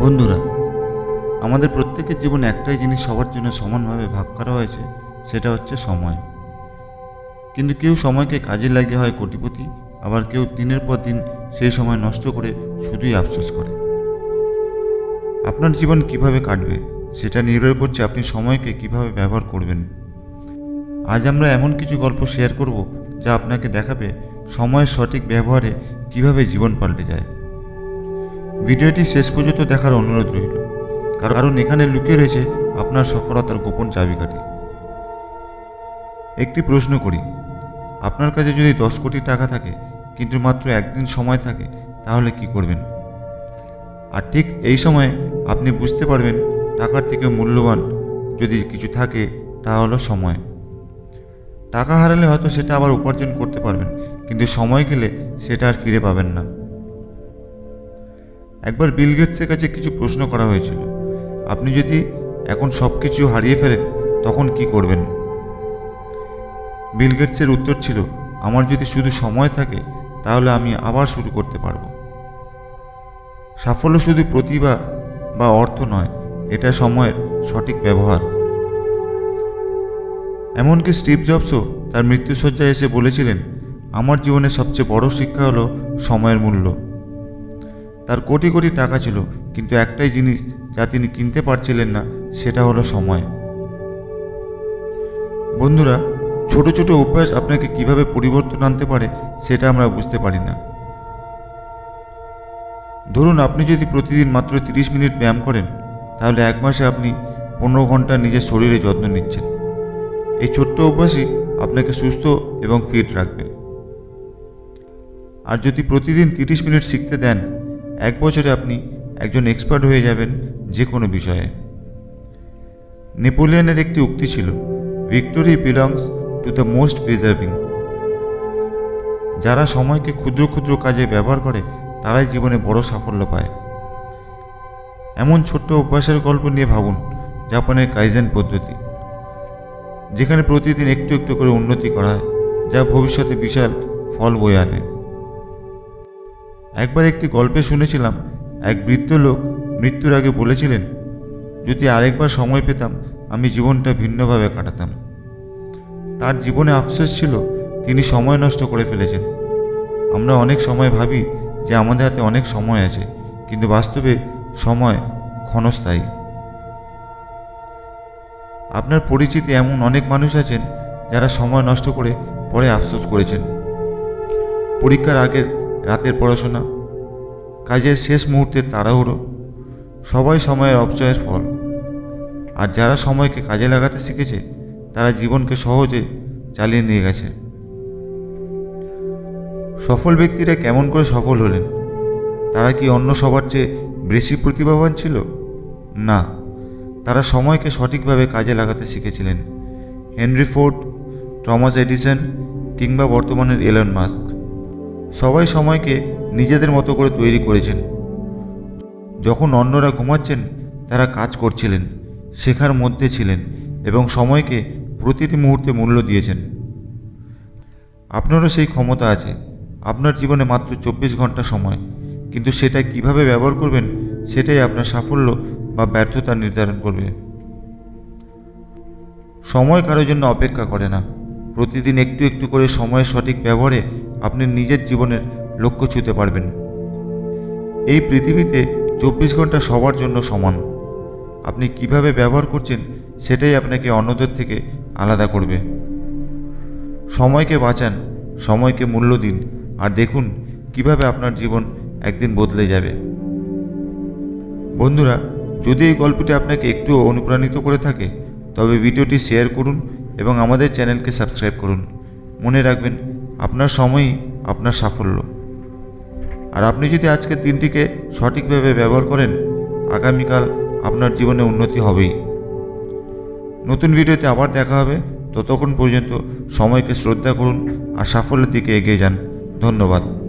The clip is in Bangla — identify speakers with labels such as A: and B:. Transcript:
A: বন্ধুরা, আমাদের প্রত্যেকের জীবনে একটাই জিনিস সবার জন্য সমানভাবে ভাগ করা হয়েছে, সেটা হচ্ছে সময়। কিন্তু কেউ সময়কে কাজে লাগিয়ে হয় কোটিপতি, আবার কেউ দিনের পর দিন সেই সময় নষ্ট করে শুধুই আফসোস করে। আপনার জীবন কীভাবে কাটবে, সেটা নির্ভর করছে আপনি সময়কে কীভাবে ব্যবহার করবেন। আজ আমরা এমন কিছু গল্প শেয়ার করব, যা আপনাকে দেখাবে সময়ের সঠিক ব্যবহারে কীভাবে জীবন পাল্টে যায়। ভিডিওটি শেষ পর্যন্ত দেখার অনুরোধ রইল। কারণ এখানে লুকিয়ে রয়েছে আপনার সফলতার গোপন চাবিকাঠি। একটি প্রশ্ন করি। আপনার কাছে যদি দশ কোটি টাকা থাকে, কিন্তু মাত্র একদিন সময় থাকে, তাহলে কি করবেন? আর ঠিক এই সময়ে আপনি বুঝতে পারবেন টাকার থেকে মূল্যবান যদি কিছু থাকে, তা হলো সময়। টাকা হারালে হয়তো সেটা আবার উপার্জন করতে পারবেন, কিন্তু সময় গেলে সেটা আর ফিরে পাবেন না। একবার বিল গেটসের কাছে কিছু প্রশ্ন করা হয়েছিল। আপনি যদি এখন সব কিছু হারিয়ে ফেলেন, তখন কি করবেন? বিল গেটসের উত্তর ছিল, আমার যদি শুধু সময় থাকে, তাহলে আমি আবার শুরু করতে পারব। সাফল্য শুধু প্রতিভা বা অর্থ নয়, এটা সময়ের সঠিক ব্যবহার। এমনকি স্টিভ জবসও তার মৃত্যুসজ্জায় এসে বলেছিলেন, আমার জীবনের সবচেয়ে বড় শিক্ষা হলো সময়ের মূল্য। তার কোটি কোটি টাকা ছিল, কিন্তু একটাই জিনিস যা তিনি কিনতে পারছিলেন না, সেটা হলো সময়। বন্ধুরা, ছোট ছোট অভ্যাস আপনাকে কীভাবে পরিবর্তন আনতে পারে, সেটা আমরা বুঝতে পারি না। ধরুন, আপনি যদি প্রতিদিন মাত্র তিরিশ মিনিট ব্যায়াম করেন, তাহলে এক মাসে আপনি পনেরো ঘণ্টা নিজের শরীরে যত্ন নিচ্ছেন। এই ছোট্ট অভ্যাসই আপনাকে সুস্থ এবং ফিট রাখবে। আর যদি প্রতিদিন তিরিশ মিনিট শিখতে দেন এক বছরে আপনি একজন এক্সপার্ট হয়ে যাবেন যে কোনো বিষয়ে। নেপোলিয়নের একটি উক্তি ছিল victory belongs to the most preserving যারা সময়কে ক্ষুদ্র ক্ষুদ্র কাজে ব্যবহার করে, তারাই জীবনে বড় সাফল্য পায়। এমন ছোট্ট অভ্যাসের গল্প নিয়ে ভাবুন, জাপানের কাইজেন পদ্ধতি। যেখানে প্রতিদিন একটু একটু করে উন্নতি করা হয়, যা ভবিষ্যতে বিশাল ফল বয়ে আনে। একবার একটি গল্পে শুনেছিলাম, এক বৃদ্ধ লোক মৃত্যুর আগে বলেছিলেন, যদি আরেকবার সময় পেতাম, আমি জীবনটা ভিন্নভাবে কাটাতাম। তার জীবনে আফসোস ছিল, তিনি সময় নষ্ট করে ফেলেছেন। আমরা অনেক সময় ভাবি যে আমাদের হাতে অনেক সময় আছে, কিন্তু বাস্তবে সময় ক্ষণস্থায়ী। আপনার পরিচিতি এমন অনেক মানুষ আছেন, যারা সময় নষ্ট করে পরে আফসোস করেছেন। পরীক্ষার আগের রাতের পড়াশোনা। কাজের শেষ মুহূর্তের তাড়াহুড়ো, সবাই সময়ের অপচয়ের ফল। আর যারা সময়কে কাজে লাগাতে শিখেছে, তারা জীবনকে সহজে চালিয়ে নিয়ে গেছে। সফল ব্যক্তিরা কেমন করে সফল হলেন? তারা কি অন্য সবার চেয়ে বেশি প্রতিভাবান ছিল? না। তারা সময়কে সঠিকভাবে কাজে লাগাতে শিখেছিলেন। হেনরি ফোর্ড, টমাস এডিসন কিংবা বর্তমানের এলন মাস্ক। সবাই সময়কে নিজেদের মতো করে তৈরি করেছেন। যখন অন্যরা ঘুমাচ্ছেন, তারা কাজ করছিলেন, শেখার মধ্যে ছিলেন এবং সময়কে প্রতিটি মুহূর্তে মূল্য দিয়েছেন। আপনারও সেই ক্ষমতা আছে। আপনার জীবনে মাত্র চব্বিশ ঘণ্টা সময়, কিন্তু সেটা কীভাবে ব্যবহার করবেন, সেটাই আপনার সাফল্য বা ব্যর্থতা নির্ধারণ করবে। সময় কারোর জন্য অপেক্ষা করে না। প্রতিদিন একটু একটু করে সময়ের সঠিক ব্যবহারে আপনি নিজের জীবনের লক্ষ্য ছুঁতে পারবেন। এই পৃথিবীতে চব্বিশ ঘণ্টা সবার জন্য সমান। আপনি কীভাবে ব্যবহার করছেন সেটাই আপনাকে অন্যদের থেকে আলাদা করবে। সময়কে বাঁচান, সময়কে মূল্য দিন, আর দেখুন কীভাবে আপনার জীবন একদিন বদলে যাবে। বন্ধুরা, যদি এই গল্পটি আপনাকে একটু অনুপ্রাণিত করে থাকে, তবে ভিডিওটি শেয়ার করুন এবং আমাদের চ্যানেলকে সাবস্ক্রাইব করুন। মনে রাখবেন আপনার সময়ই আপনার সাফল্য। আর আপনি যদি আজকের দিনটিকে সঠিকভাবে ব্যবহার করেন, আগামীকাল আপনার জীবনে উন্নতি হবেই। নতুন ভিডিওতে আবার দেখা হবে। ততক্ষণ পর্যন্ত সময়কে শ্রদ্ধা করুন আর সাফল্যের দিকে এগিয়ে যান। ধন্যবাদ।